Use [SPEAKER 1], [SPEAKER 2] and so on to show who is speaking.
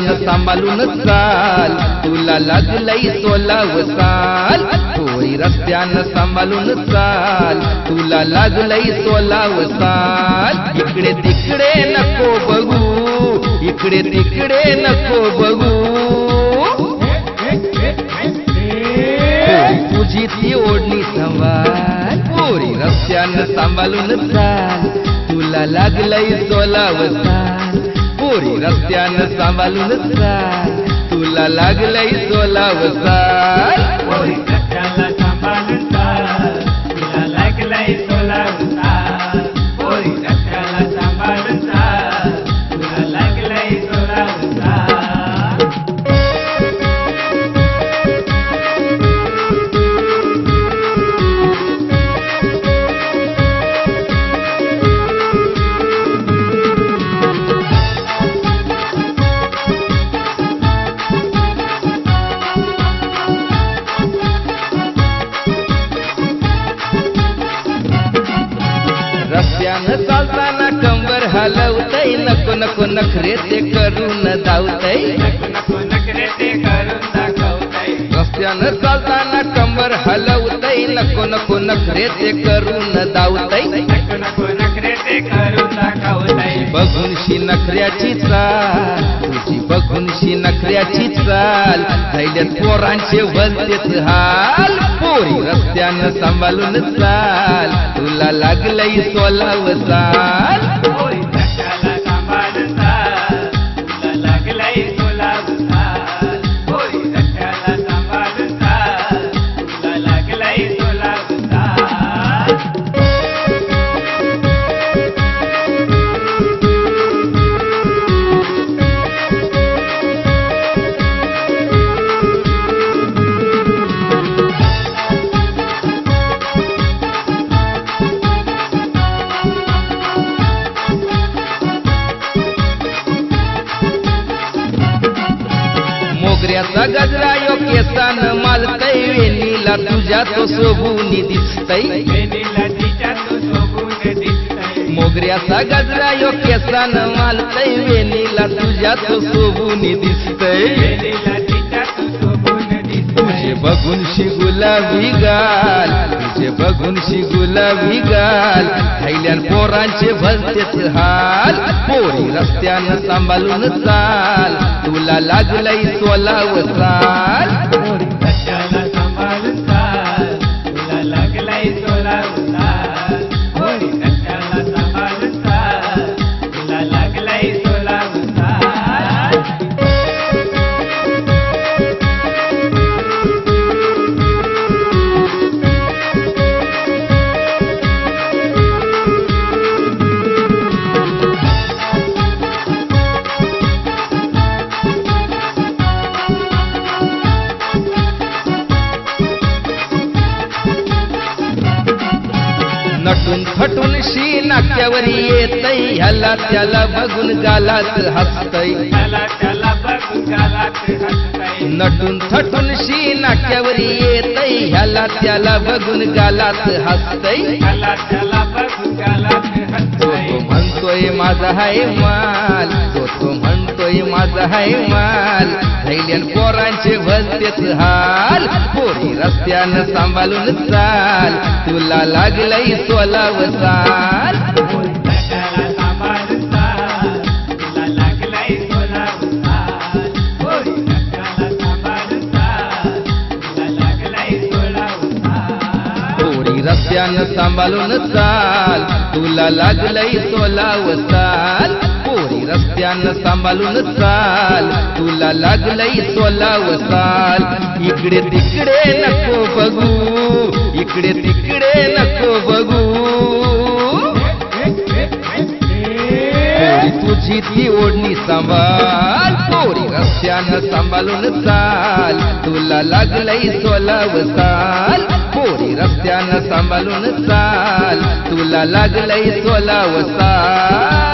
[SPEAKER 1] रस्त्यानं सांभाळून चाल. तुला लागलंय सोलाव साल होई रस्त्यानं सांभाळून चाल. तुला लागलंय सोलाव साल इकडे तिकडे नको बघू. इकडे तिकडे नको बघू. तुझी ती ओढणी सांभाळ पोरी रस्त्यानं सांभाळून चाल. तुला लागलंय सोलाव साल पोरी रस्त्यानं सांभाळून चाल तुला लागलंय सोलावसा चालताना कंबर हलवतय नको नको नखरे ते करून धावतय रस्त्यानं चालताना कंबर हलवतय नको नको नखरे ते करून धावतय
[SPEAKER 2] नको
[SPEAKER 1] बघून शी नखऱ्याची चाल. तुझी नखऱ्याची चाल. थैल्यात पोरांचे भलतेच हाल. पोरी रस्त्यानं सांभाळून चाल. तुला लागलंय सोलाव चाल. मोगऱ्याचा गजरा यो केसान मालतय वेणीला तुझ्या तो सोबूनी दिसतय. मोगऱ्याचा गजरा यो केसान मालतय वेणीला तुझ्या तो सोबूनी दिसतय. तुझे बघून शी गुलाबी गाल तुझे गुलाबी गाल. थैल्यान पोरांचे भलतेच हाल. पोरी रस्त्यानं सांभाळून चाल. तुला लागलंय सोलाव चाल. नटून थटून शी नाक्यावर येतय. ह्याला त्याला बघून गालात हसतय. नटून थटून शी नाक्यावर येतय. ह्याला त्याला बघून गालात हसतय. म्हणतोय माझा हाय माल. तो तो म्हणतोय माझा हाय माल. थैल्यान पोरांचे भलतेच हाल. पोरी रस्त्यानं सांभाळून चाल. तुला लागलंय सोलाव
[SPEAKER 2] रस्त्यानं सांभाळून चाल. तुला लागलंय सोला वसाल पोरी
[SPEAKER 1] रस्त्यानं सांभाळून चाल. तुला लागलंय सोला वसाल इकडे तिकडे नको बघू. इकडे तिकडे नको बघू. तुझी ती ओढणी सांभाळ. पोरी रस्त्यानं सांभाळून चाल. तुला लागलंय सोलाव साल. पोरी रस्त्यानं सांभाळून चाल. तुला लागलंय सोलाव साल.